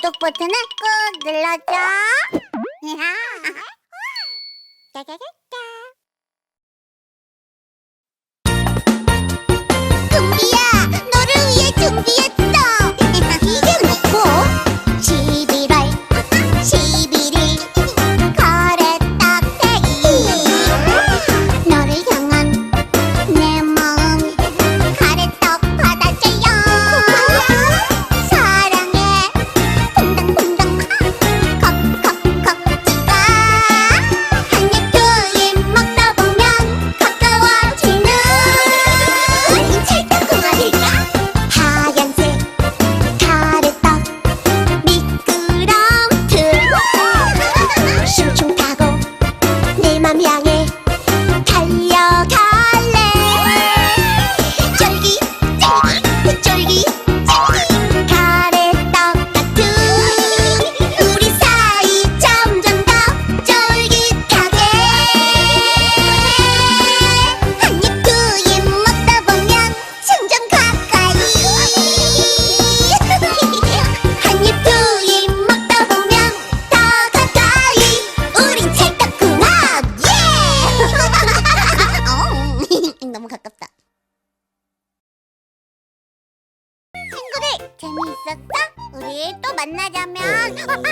구독 버튼을 꾹 눌러줘. 너무 가깝다. 친구들 재미있었어? 우리 또 만나자면. 어.